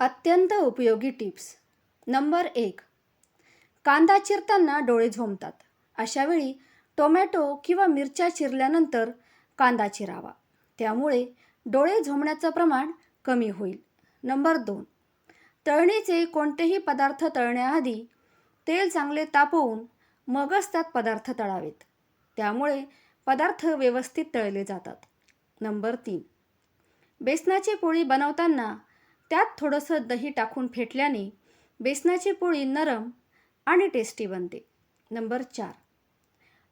अत्यंत उपयोगी tips. Number एक कांदा चिरताना डोळे झोंबतात अशावेळी टोमॅटो किंवा मिरच्या चिरल्यानंतर कांदा चिरावा. त्यामुळे डोळे झोमण्याचं प्रमाण कमी होईल. नंबर दोन तळणीचे कोणतेही पदार्थ तळण्याआधी तेल चांगले तापवून मगच त्यात पदार्थ तळावेत. त्यामुळे पदार्थ व्यवस्थित तळले जातात. नंबर तीन बेसनाची पोळी बनवताना त्यात थोडंसं दही टाकून फेटल्याने बेसनाची पोळी नरम आणि टेस्टी बनते. नंबर चार.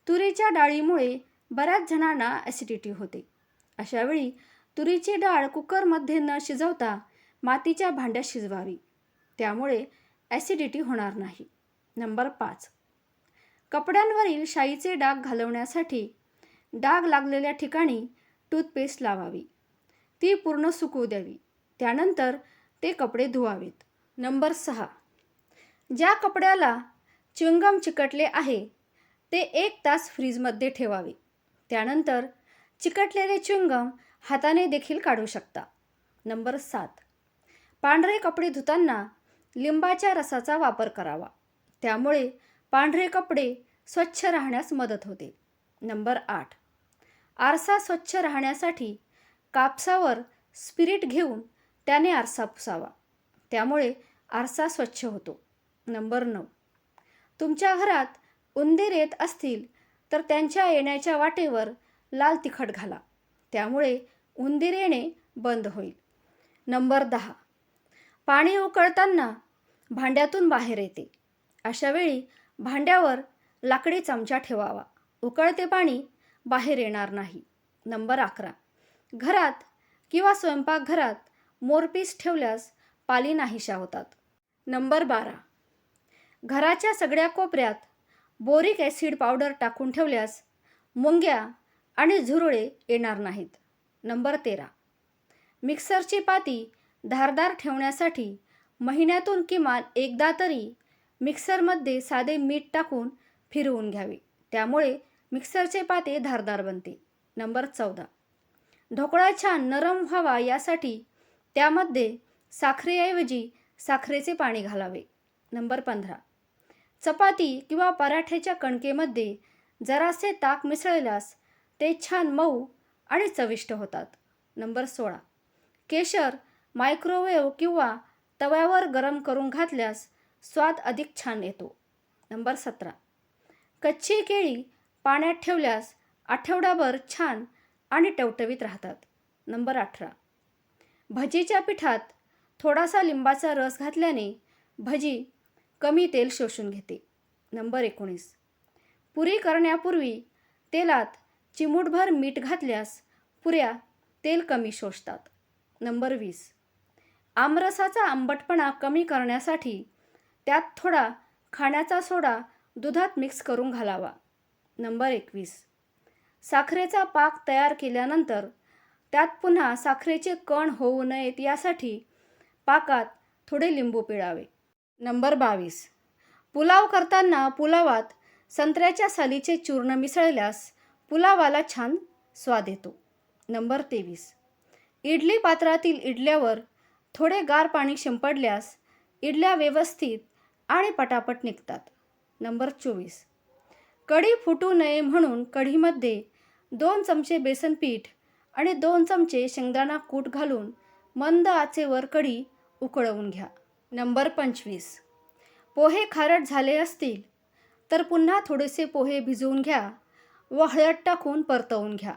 तुरीच्या डाळीमुळे बऱ्याच जणांना ॲसिडिटी होते. अशावेळी तुरीची डाळ कुकरमध्ये न शिजवता मातीच्या भांड्यात शिजवावी. त्यामुळे ॲसिडिटी होणार नाही. नंबर पाच. कपड्यांवरील शाईचे डाग घालवण्यासाठी डाग लागलेल्या ठिकाणी टूथपेस्ट लावावी. ती पूर्ण सुकवू द्यावी. त्यानंतर ते कपडे धुवावेत. नंबर सहा. ज्या कपड्याला च्युंगम चिकटले आहे ते एक तास फ्रीजमध्ये ठेवावे. त्यानंतर चिकटलेले च्युंगम हाताने देखील काढू शकता. नंबर सात. पांढरे कपडे धुताना लिंबाच्या रसाचा वापर करावा. त्यामुळे पांढरे कपडे स्वच्छ राहण्यास मदत होते. नंबर आठ. आरसा स्वच्छ राहण्यासाठी कापसावर स्पिरिट घेऊन त्याने आरसा पुसावा. त्यामुळे आरसा स्वच्छ होतो. नंबर नऊ. तुमच्या घरात उंदीर येत असतील तर त्यांच्या येण्याच्या वाटेवर लाल तिखट घाला. त्यामुळे उंदीर येणे बंद होईल. नंबर दहा. पाणी उकळताना भांड्यातून बाहेर येते. अशावेळी भांड्यावर लाकडी चमचा ठेवावा. उकळते पाणी बाहेर येणार नाही. नंबर अकरा. घरात किंवा स्वयंपाकघरात मोरपीस ठेवल्यास पाली नाहीशा होतात. नंबर बारा. घराच्या सगळ्या कोपऱ्यात बोरिक ॲसिड पावडर टाकून ठेवल्यास मुंग्या आणि झुरळे येणार नाहीत. नंबर तेरा. मिक्सरची पाती धारदार ठेवण्यासाठी महिन्यातून किमान एकदा तरी मिक्सरमध्ये साधे मीठ टाकून फिरवून घ्यावे. त्यामुळे मिक्सरचे पाते धारदार बनते. नंबर चौदा. ढोकळा छान नरम व्हावा यासाठी त्यामध्ये साखरेऐवजी साखरेचे पाणी घालावे. नंबर पंधरा. चपाती किंवा पराठ्याच्या कणकेमध्ये जरासे ताक मिसळल्यास ते छान मऊ आणि चविष्ट होतात. नंबर सोळा. केशर मायक्रोवेव्ह किंवा तव्यावर गरम करून घातल्यास स्वाद अधिक छान येतो. नंबर सतरा. कच्ची केळी पाण्यात ठेवल्यास आठवडाभर छान आणि टवटवीत राहतात. नंबर अठरा. भजीच्या पिठात थोडासा लिंबाचा रस घातल्याने भजी कमी तेल शोषून घेते. नंबर एकोणीस. पुरी करण्यापूर्वी तेलात चिमूटभर मीठ घातल्यास पुऱ्या तेल कमी शोषतात. नंबर वीस. आमरसाचा आंबटपणा कमी करण्यासाठी त्यात थोडा खाण्याचा सोडा दुधात मिक्स करून घालावा. नंबर एकवीस. साखरेचा पाक तयार केल्यानंतर त्यात पुन्हा साखरेचे कण होऊ नयेत यासाठी पाकात थोडे लिंबू पिळावे. नंबर बावीस. पुलाव करताना पुलावात संत्र्याच्या सालीचे चूर्ण मिसळल्यास पुलावाला छान स्वाद येतो. नंबर तेवीस. इडली पात्रातील इडल्यावर थोडे गार पाणी शिंपडल्यास इडल्या व्यवस्थित आणि पटापट निघतात. नंबर चोवीस. कढी फुटू नये म्हणून कढीमध्ये दोन चमचे बेसन पीठ आणि दोन चमचे शेंगदाणा कूट घालून मंद आचेवर कढी उकळवून घ्या. नंबर पंचवीस. पोहे खारट झाले असतील तर पुन्हा थोडेसे पोहे भिजवून घ्या व हळद टाकून परतवून घ्या.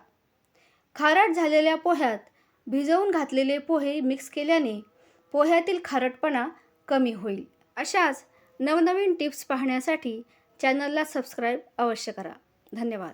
खारट झालेल्या पोह्यात भिजवून घातलेले पोहे मिक्स केल्याने पोह्यातील खारटपणा कमी होईल. अशाच नवनवीन टिप्स पाहण्यासाठी चॅनलला सबस्क्राईब अवश्य करा. धन्यवाद.